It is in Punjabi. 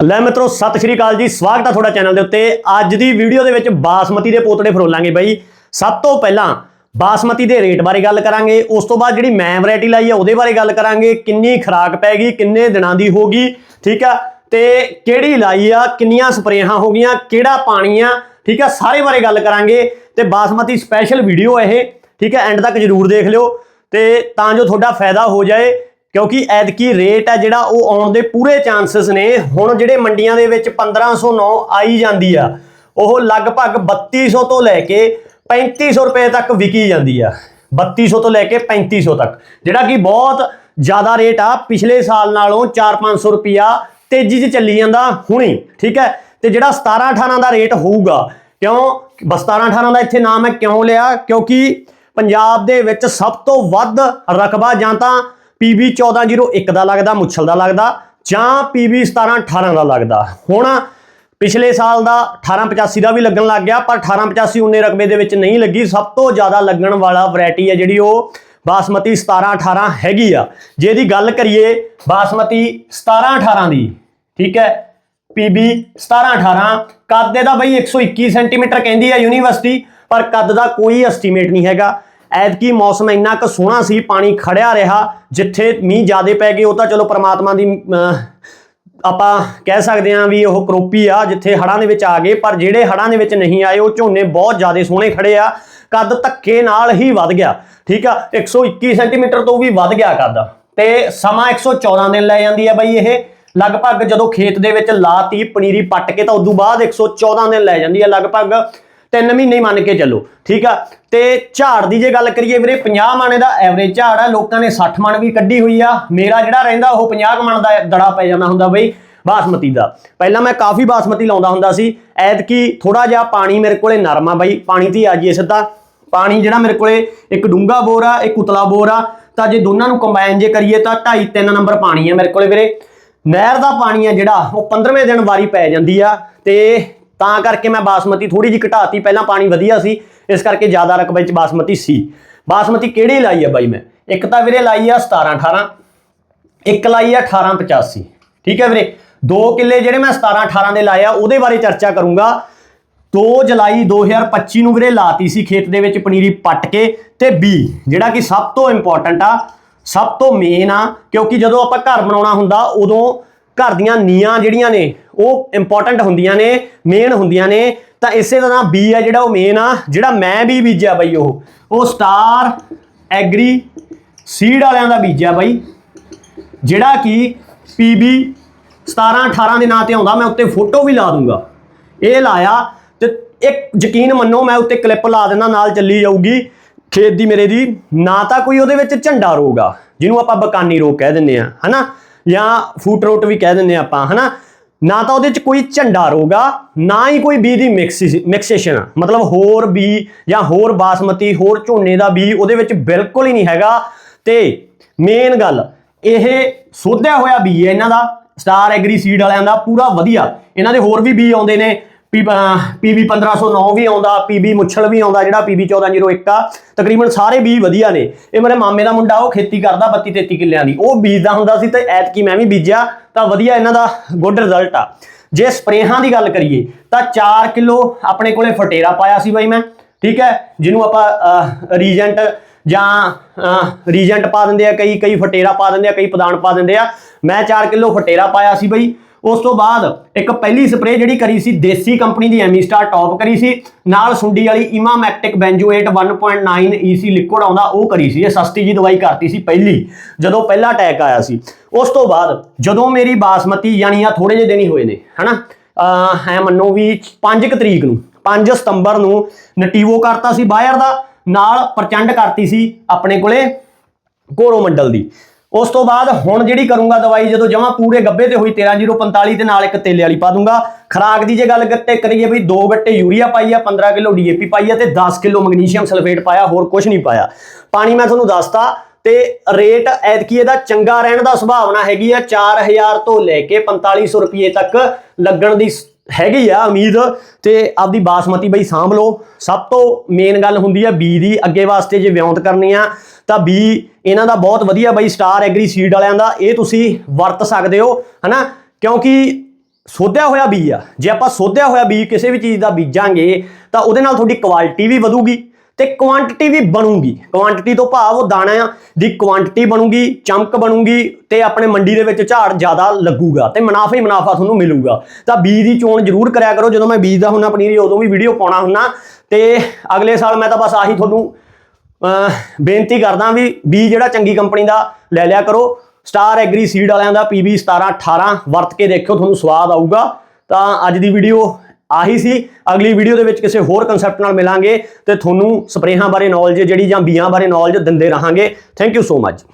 ਲੈ ਮਿੱਤਰੋ, ਸਤਿ ਸ਼੍ਰੀ ਅਕਾਲ ਜੀ। ਸਵਾਗਤ ਆ ਤੁਹਾਡਾ ਚੈਨਲ ਦੇ ਉੱਤੇ। ਅੱਜ ਦੀ ਵੀਡੀਓ ਦੇ ਵਿੱਚ ਬਾਸਮਤੀ ਦੇ ਪੋਤੜੇ ਫਰੋਲਾਂਗੇ ਬਾਈ। ਸਭ ਤੋਂ ਪਹਿਲਾਂ ਬਾਸਮਤੀ ਦੇ ਰੇਟ ਬਾਰੇ ਗੱਲ ਕਰਾਂਗੇ। ਉਸ ਤੋਂ ਬਾਅਦ ਜਿਹੜੀ ਮੈਂ ਵੈਰਾਈਟੀ ਲਾਈ ਆ, ਉਹਦੇ ਬਾਰੇ ਗੱਲ ਕਰਾਂਗੇ। ਕਿੰਨੀ ਖਰਾਕ ਗਈ, ਕਿੰਨੇ ਦਿਨਾਂ ਦੀ ਹੋਗੀ ਠੀਕ ਆ? ਤੇ ਕਿਹੜੀ ਲਾਈ ਆ, ਕਿੰਨੀਆਂ ਸਪਰੇਹਾਂ ਹੋ ਗਈਆਂ, ਕਿਹੜਾ ਪਾਣੀ ਆ, ਠੀਕ ਆ? ਸਾਰੇ ਬਾਰੇ ਗੱਲ ਕਰਾਂਗੇ। ਤੇ ਬਾਸਮਤੀ ਸਪੈਸ਼ਲ ਵੀਡੀਓ ਇਹ, ਠੀਕ ਹੈ ਐਂਡ ਤੱਕ ਜਰੂਰ ਦੇਖ ਲਿਓ। ਤੇ ਤਾਂ ਜੋ ਤੁਹਾਡਾ ਫਾਇਦਾ ਹੋ ਜਾਏ ਕਿਉਂਕਿ ਐਤਕੀ ਰੇਟ ਆ ਜਿਹੜਾ ਉਹ ਆਉਣ ਦੇ ਪੂਰੇ ਚਾਂਸਸ ਨੇ। ਹੁਣ ਜਿਹੜੇ ਮੰਡੀਆਂ ਦੇ ਵਿੱਚ 1509 ਆਈ ਜਾਂਦੀ ਆ, ਉਹ ਲਗਭਗ 3200 ਤੋਂ ਲੈ ਕੇ 3500 ਰੁਪਏ ਤੱਕ ਵਿਕੀ ਜਾਂਦੀ ਆ। 3200 ਤੋਂ ਲੈ ਕੇ 3500 ਤੱਕ। ਜਿਹੜਾ ਕਿ ਬਹੁਤ ਜ਼ਿਆਦਾ ਰੇਟ ਆ, ਪਿਛਲੇ ਸਾਲ ਨਾਲੋਂ 4-500 ਰੁਪਿਆ ਤੇਜ਼ੀ 'ਚ ਚੱਲੀ ਜਾਂਦਾ ਹੁਣੀ, ਠੀਕ ਹੈ? ਤੇ ਜਿਹੜਾ 17-18 ਦਾ ਰੇਟ ਹੋਊਗਾ, ਕਿਉਂ? 17-18 ਦਾ ਇੱਥੇ ਨਾਮ ਹੈ ਕਿਉਂ ਲਿਆ? ਕਿਉਂਕਿ ਪੰਜਾਬ ਦੇ ਵਿੱਚ ਸਭ ਤੋਂ ਵੱਧ ਰਕਬਾ ਜਾਂ ਤਾਂ PB 1401 ਦਾ ਲੱਗਦਾ, ਮੁੱਛਲ ਦਾ ਲੱਗਦਾ, ਜਾਂ PB 1718 ਦਾ ਲੱਗਦਾ। ਹੁਣ ਪਿਛਲੇ ਸਾਲ ਦਾ 1885 ਦਾ ਵੀ ਲੱਗਣ ਲੱਗ ਗਿਆ, ਪਰ 1885 ਉਨੇ ਰਕਬੇ ਦੇ ਵਿੱਚ ਨਹੀਂ ਲੱਗੀ। ਸਭ ਤੋਂ ਜ਼ਿਆਦਾ ਲੱਗਣ ਵਾਲਾ ਵੈਰਾਈਟੀ ਹੈ ਜਿਹੜੀ ਉਹ ਬਾਸਮਤੀ 1718 ਹੈਗੀ ਆ। ਜੇ ਇਹਦੀ ਗੱਲ ਕਰੀਏ, ਬਾਸਮਤੀ 1718 ਦੀ, ਠੀਕ ਹੈ? PB 1718 ਕੱਦ ਇਹਦਾ ਬਈ 121 ਸੈਂਟੀਮੀਟਰ ਕਹਿੰਦੀ ਹੈ ਯੂਨੀਵਰਸਿਟੀ, ਪਰ ਕੱਦ ਦਾ ਕੋਈ ਐਸਟੀਮੇਟ ਨਹੀਂ ਹੈਗਾ। ਐਤਕੀ ਮੌਸਮ ਇੰਨਾ ਕੁ ਸੋਹਣਾ ਸੀ, ਪਾਣੀ ਖੜਿਆ ਰਿਹਾ, ਜਿੱਥੇ ਮੀਂਹ ਜ਼ਿਆਦੇ ਪੈ ਗਏ, ਉਹ ਤਾਂ ਚਲੋ ਪ੍ਰਮਾਤਮਾ ਦੀ ਆਪਾਂ ਕਹਿ ਸਕਦੇ ਹਾਂ ਵੀ ਉਹ ਕਰੋਪੀ ਆ, ਜਿੱਥੇ ਹੜਾਂ ਦੇ ਵਿੱਚ ਆ ਗਏ, ਪਰ ਜਿਹੜੇ ਹੜਾਂ ਦੇ ਵਿੱਚ ਨਹੀਂ ਆਏ, ਉਹ ਝੋਨੇ ਬਹੁਤ ਜ਼ਿਆਦੇ ਸੋਹਣੇ ਖੜੇ ਆ, ਕੱਦ ਧੱਕੇ ਨਾਲ ਹੀ ਵੱਧ ਗਿਆ, ਠੀਕ ਆ 121 ਸੈਂਟੀਮੀਟਰ ਤੋਂ ਵੀ ਵੱਧ ਗਿਆ ਕੱਦ, ਤੇ ਸਮਾਂ 114 ਦਿਨ ਲੈ ਜਾਂਦੀ ਆ ਬਈ ਇਹ, ਲਗਭਗ ਜਦੋਂ ਖੇਤ ਦੇ ਵਿੱਚ ਲਾਤੀ ਪਨੀਰੀ ਪੱਟ ਕੇ, ਤਾਂ ਉਦੋਂ ਬਾਅਦ 114 ਦਿਨ ਲੈ ਜਾਂਦੀ ਆ, ਲਗਭਗ 3 ਮਹੀਨੇ ਹੀ ਮੰਨ ਕੇ ਚੱਲੋ, ਠੀਕ ਆ? ਤੇ ਝਾੜ ਦੀ ਜੇ ਗੱਲ ਕਰੀਏ ਵੀਰੇ 50 ਮਾਣੇ ਦਾ ਐਵਰੇਜ ਝਾੜ ਆ, ਲੋਕਾਂ ਨੇ 60 ਮਣ ਵੀ ਕੱਢੀ ਹੋਈ ਆ। ਮੇਰਾ ਜਿਹੜਾ ਰਹਿੰਦਾ, ਉਹ 50 ਮਣ ਦਾ ਦੜਾ ਪੈ ਜਾਂਦਾ ਹੁੰਦਾ ਬਈ, ਬਾਸਮਤੀ ਦਾ। ਪਹਿਲਾਂ ਮੈਂ ਕਾਫੀ ਬਾਸਮਤੀ ਲਾਉਂਦਾ ਹੁੰਦਾ ਸੀ। ਐਤਕੀ ਥੋੜਾ ਜਿਹਾ ਪਾਣੀ ਮੇਰੇ ਕੋਲੇ ਨਰਮ ਆ ਬਈ, ਪਾਣੀ ਤੇ ਆ ਜੀਏ ਸਿੱਧਾ। ਪਾਣੀ ਜਿਹੜਾ ਮੇਰੇ ਕੋਲੇ ਇੱਕ ਡੂੰਗਾ ਬੋਰ ਆ, ਇੱਕ ਉਤਲਾ ਬੋਰ ਆ। ਤਾਂ ਜੇ ਦੋਨਾਂ ਨੂੰ ਕੰਬਾਈਨ ਜੇ ਕਰੀਏ ਤਾਂ 2.5 3 ਨੰਬਰ ਪਾਣੀ ਆ ਮੇਰੇ ਕੋਲੇ ਵੀਰੇ। ਨਹਿਰ ਦਾ ਪਾਣੀ ਆ ਜਿਹੜਾ, ਉਹ 15ਵੇਂ ਦਿਨ ਵਾਰੀ ਪੈ ਜਾਂਦੀ ਆ। ਤੇ ਤਾਂ ਕਰਕੇ ਮੈਂ ਬਾਸਮਤੀ ਥੋੜੀ ਜਿਹੀ ਘਟਾਤੀ, ਪਹਿਲਾਂ ਪਾਣੀ ਵਧੀਆ ਸੀ, ਇਸ ਕਰਕੇ ਜ਼ਿਆਦਾ ਰਕਬੇ 'ਚ ਬਾਸਮਤੀ ਸੀ। ਬਾਸਮਤੀ ਕਿਹੜੀ ਲਾਈ ਆ ਬਾਈ ਮੈਂ? ਇੱਕ ਤਾਂ ਵੀਰੇ ਲਾਈ ਆ 17 18 ਇੱਕ ਲਾਈ ਆ 18 85 ਠੀਕ ਹੈ ਵੀਰੇ? ਦੋ ਕਿੱਲੇ ਜਿਹੜੇ ਮੈਂ 17 18 ਦੇ ਲਾਏ ਆ, ਉਹਦੇ ਬਾਰੇ ਚਰਚਾ ਕਰੂੰਗਾ। 2 ਜੁਲਾਈ 2025 ਨੂੰ ਵੀਰੇ ਲਾਤੀ ਸੀ ਖੇਤ ਦੇ ਵਿੱਚ ਪਨੀਰੀ ਪੱਟ ਕੇ ਤੇ ਬੀ, ਜਿਹੜਾ ਕਿ ਸਭ ਤੋਂ ਇੰਪੋਰਟੈਂਟ ਆ, ਸਭ ਤੋਂ ਮੇਨ ਆ, ਕਿਉਂਕਿ ਜਦੋਂ ਆਪਾਂ ਘਰ ਬਣਾਉਣਾ ਹੁੰਦਾ, ਉਦੋਂ ਘਰ ਦੀਆਂ ਨੀਆਂ ਜਿਹੜੀਆਂ ਨੇ, ਉਹ ਇੰਪੋਰਟੈਂਟ ਹੁੰਦੀਆਂ ਨੇ ਮੇਨ ਹੁੰਦੀਆਂ ਨੇ, ਤਾਂ ਇਸੇ ਤਰ੍ਹਾਂ ਬੀ ਆ ਜਿਹੜਾ ਉਹ ਮੇਨ ਆ, ਜਿਹੜਾ ਮੈਂ ਵੀ ਬੀਜਿਆ ਬਈ ਉਹ। ਉਹ ਸਟਾਰ ਐਗਰੀ ਸੀਡ ਵਾਲਿਆਂ ਦਾ ਬੀਜਿਆ ਬਈ। ਜਿਹੜਾ ਕਿ PB 17 18 ਦੇ ਨਾਂ ਤੇ ਆਉਂਦਾ, ਮੈਂ ਉੱਤੇ ਫੋਟੋ ਵੀ ਲਾ ਦੂੰਗਾ। ਇਹ ਲਾਇਆ ਤੇ ਇੱਕ ਯਕੀਨ ਮੰਨੋ, ਮੈਂ ਉੱਤੇ ਕਲਿੱਪ ਲਾ ਦਿੰਦਾ, ਨਾਲ ਚੱਲੀ ਜਾਊਗੀ। ਖੇਤ ਦੀ ਮੇਰੇ ਦੀ, ਨਾ ਤਾਂ ਕੋਈ ਉਹਦੇ ਵਿੱਚ ਝੰਡਾ ਰੋਗਾ, ਜਿਹਨੂੰ ਆਪਾਂ ਬਕਾਨੀ ਰੋਗ ਕਹਿ ਦਿੰਦੇ ਆ ਹਨਾ? ਜਾਂ ਫੂਟ ਰੋਟ ਵੀ ਕਹਿ ਦਿੰਦੇ ਆ ਆਪਾਂ, ਹਨਾ? ਨਾ ਤਾਂ ਉਹਦੇ ਚ ਕੋਈ ਝੰਡਾ ਰੋਗ ਨਾ ਹੀ ਕੋਈ ਬੀ ਦੀ ਮਿਕਸੇਸ਼ਨ ਮਤਲਬ ਹੋਰ ਬੀ ਜਾਂ ਹੋਰ ਬਾਸਮਤੀ, ਹੋਰ ਝੋਨੇ ਦਾ ਬੀ ਉਹਦੇ ਵਿੱਚ ਬਿਲਕੁਲ ਹੀ ਨਹੀਂ ਹੈਗਾ। ਤੇ ਮੇਨ ਗੱਲ, ਇਹ ਸੋਧਿਆ ਹੋਇਆ ਬੀ ਹੈ ਇਹਨਾਂ ਦਾ ਸਟਾਰ ਐਗਰੀ ਸੀਡ ਵਾਲਿਆਂ ਦਾ, ਪੂਰਾ ਵਧੀਆ। ਇਹਨਾਂ ਦੇ ਹੋਰ ਵੀ ਬੀ ਆਉਂਦੇ ਨੇ। ਪੀਬੀ 1509 ਵੀ ਆਉਂਦਾ ਪੀਬੀ ਮੁੱਛਲ ਵੀ ਆਉਂਦਾ, ਜਿਹੜਾ ਪੀਬੀ 1401 ਆ। ਤਕਰੀਬਨ ਸਾਰੇ ਬੀਜ ਵਧੀਆ ਨੇ। ਇਹ ਮੇਰੇ ਮਾਮੇ ਦਾ ਮੁੰਡਾ, ਉਹ ਖੇਤੀ ਕਰਦਾ 32 33 ਕਿੱਲਿਆਂ ਦੀ। ਉਹ ਬੀਜਦਾ ਹੁੰਦਾ ਸੀ ਤੇ ਐਤਕੀ ਮੈਂ ਵੀ ਬੀਜਿਆ, ਤਾਂ ਵਧੀਆ ਇਹਨਾਂ ਦਾ ਗੁੱਡ ਰਿਜ਼ਲਟ ਆ। ਜੇ ਸਪਰੇਹਾਂ ਦੀ ਗੱਲ ਕਰੀਏ, ਤਾਂ 4 ਕਿਲੋ ਆਪਣੇ ਕੋਲੇ ਫਟੇਰਾ ਪਾਇਆ ਸੀ ਬਾਈ ਮੈਂ, ਠੀਕ ਹੈ? ਜਿਹਨੂੰ ਆਪਾਂ ਰੀਜੈਂਟ ਜਾਂ ਰੀਜੈਂਟ ਪਾ ਦਿੰਦੇ ਆ, ਕਈ ਕਈ ਫਟੇਰਾ ਪਾ ਦਿੰਦੇ ਆ, ਕਈ ਪਦਾਨ ਪਾ ਦਿੰਦੇ ਆ। ਮੈਂ 4 ਕਿਲੋ ਫਟੇਰਾ ਪਾਇਆ ਸੀ ਬਈ। ਉਸ ਤੋਂ ਬਾਅਦ ਇੱਕ ਪਹਿਲੀ ਸਪਰੇਅ ਜਿਹੜੀ ਕਰੀ ਸੀ ਦੇਸੀ ਕੰਪਨੀ ਦੀ ਐਮੀ ਸਟਾਰ ਟੌਪ ਕਰੀ ਸੀ। ਨਾਲ ਸੁੰਡੀ ਵਾਲੀ ਇਮਾਮੈਕਟਿਕ ਬੈਂਜੋਏਟ 1.9 ਈਸੀ ਲਿਕੁਇਡ ਆਉਂਦਾ, ਉਹ ਕਰੀ ਸੀ। ਇਹ ਸਸਤੀ ਜੀ ਦਵਾਈ ਕਰਤੀ ਸੀ ਪਹਿਲੀ, ਜਦੋਂ ਪਹਿਲਾ ਅਟੈਕ ਆਇਆ ਸੀ। ਉਸ ਤੋਂ ਬਾਅਦ ਜਦੋਂ ਮੇਰੀ ਬਾਸਮਤੀ ਯਾਨੀ ਆ ਥੋੜੇ ਜਿਹੇ ਦਿਨ ਹੀ ਹੋਏ ਨੇ, ਹਨਾ? ਅਹ ਐ ਮੰਨੋ ਵੀ 5 ਤਰੀਕ ਨੂੰ 5 ਸਤੰਬਰ ਨੂੰ ਨਟੀਵੋ ਕਰਤਾ ਸੀ ਬਾਹਰ ਦਾ, ਨਾਲ ਪ੍ਰਚੰਡ ਕਰਤੀ ਸੀ ਆਪਣੇ ਕੋਲੇ ਕੋਰੋਮੰਡਲ ਦੀ। ਉਸ ਤੋਂ ਬਾਅਦ ਹੁਣ ਜਿਹੜੀ ਕਰੂੰਗਾ ਦਵਾਈ, ਜਦੋਂ ਜਮਾ ਪੂਰੇ ਗੱਬੇ ਤੇ ਹੋਈ 13045 ਤੇ ਨਾਲ ਇੱਕ ਤੇਲੇ ਵਾਲੀ ਪਾ ਦੂੰਗਾ। ਖਰਾਕ ਦੀ ਜੇ ਗੱਲ ਗੱਟੇ ਕਰੀਏ ਵੀ ਦੋ ਗੱਟੇ ਯੂਰੀਆ ਪਾਈ ਆ 15 ਕਿਲੋ ਡੀਏਪੀ ਪਾਈ ਆ ਤੇ 10 ਕਿਲੋ ਮੈਗਨੀਸ਼ੀਅਮ ਸਲਫੇਟ ਪਾਇਆ, ਹੋਰ ਕੁਝ ਨਹੀਂ ਪਾਇਆ। ਪਾਣੀ ਮੈਂ ਤੁਹਾਨੂੰ ਦੱਸਤਾ ਤੇ ਰੇਟ ਐਤਕੀ ਇਹਦਾ ਚੰਗਾ ਰਹਿਣ ਦਾ ਸੰਭਾਵਨਾ ਹੈਗੀ ਆ 4000 ਤੋਂ ਲੈ ਕੇ 4500 ਰੁਪਏ ਤੱਕ ਲੱਗਣ ਦੀ ਹੈਗੀ ਆ ਉਮੀਦ ਤੇ ਆਪਦੀ ਬਾਸਮਤੀ ਬਈ ਸਾਂਭ ਲਓ। ਸਭ ਤੋਂ ਮੇਨ ਗੱਲ ਹੁੰਦੀ ਆ ਬੀ ਦੀ। ਅੱਗੇ ਵਾਸਤੇ ਜੇ ਵਿਉਂਤ ਕਰਨੀ ਆ, ਤਾਂ ਬੀ ਇਹਨਾਂ ਦਾ ਬਹੁਤ ਵਧੀਆ ਬਈ ਸਟਾਰ ਐਗਰੀ ਸੀਡ ਵਾਲਿਆਂ ਦਾ। ਇਹ ਤੁਸੀਂ ਵਰਤ ਸਕਦੇ ਹੋ, ਹਨਾ? ਕਿਉਂਕਿ ਸੋਧਿਆ ਹੋਇਆ ਬੀ ਆ। ਜੇ ਆਪਾਂ ਸੋਧਿਆ ਹੋਇਆ ਬੀ ਕਿਸੇ ਵੀ ਚੀਜ਼ ਦਾ ਬੀਜਾਂਗੇ, ਤਾਂ ਉਹਦੇ ਨਾਲ ਤੁਹਾਡੀ ਕੁਆਲਿਟੀ ਵੀ ਵਧੂਗੀ। ਤੇ ਕੁਆਂਟੀਟੀ ਵੀ ਬਣੂਗੀ। ਕੁਆਂਟੀਟੀ ਤੋਂ ਭਾਵ ਉਹ ਦਾਣਿਆਂ ਦੀ ਕੁਆਂਟੀਟੀ ਬਣੂਗੀ, ਚਮਕ ਬਣੂਗੀ ਤੇ ਆਪਣੇ ਮੰਡੀ ਦੇ ਵਿੱਚ ਝਾੜ ਜ਼ਿਆਦਾ ਲੱਗੂਗਾ ਤੇ ਮੁਨਾਫਾ ਹੀ ਮੁਨਾਫਾ ਤੁਹਾਨੂੰ ਮਿਲੂਗਾ। ਤਾਂ ਬੀਜ ਦੀ ਚੋਣ ਜ਼ਰੂਰ ਕਰਿਆ ਕਰੋ। ਜਦੋਂ ਮੈਂ ਬੀਜ ਦਾ ਹੁੰਨਾ ਪਨੀਰੀ ਉਦੋਂ ਵੀ ਵੀਡੀਓ ਪਾਉਣਾ ਹੁੰਨਾ ਤੇ ਅਗਲੇ ਸਾਲ ਮੈਂ ਤਾਂ ਬਸ ਆਹੀ ਤੁਹਾਨੂੰ ਬੇਨਤੀ ਕਰਦਾ ਵੀ ਬੀਜ ਜਿਹੜਾ ਚੰਗੀ ਕੰਪਨੀ ਦਾ ਲੈ ਲਿਆ ਕਰੋ। ਸਟਾਰ ਐਗਰੀ ਸੀਡ ਵਾਲਿਆਂ ਦਾ PB 1718 ਵਰਤ ਕੇ ਦੇਖਿਓ, ਤੁਹਾਨੂੰ ਸਵਾਦ ਆਊਗਾ। ਤਾਂ ਅੱਜ ਦੀ ਵੀਡੀਓ ਆਹੀ ਸੀ। ਅਗਲੀ ਵੀਡੀਓ ਦੇ ਵਿੱਚ ਕਿਸੇ ਹੋਰ ਕਨਸੈਪਟ ਨਾਲ ਮਿਲਾਂਗੇ ਤੇ ਤੁਹਾਨੂੰ ਸਪਰੇਹਾਂ ਬਾਰੇ ਨੌਲੇਜ ਜਿਹੜੀ ਜਾਂ ਬੀਆਂ ਬਾਰੇ ਨੌਲੇਜ ਦਿੰਦੇ ਰਹਾਂਗੇ। Thank you so much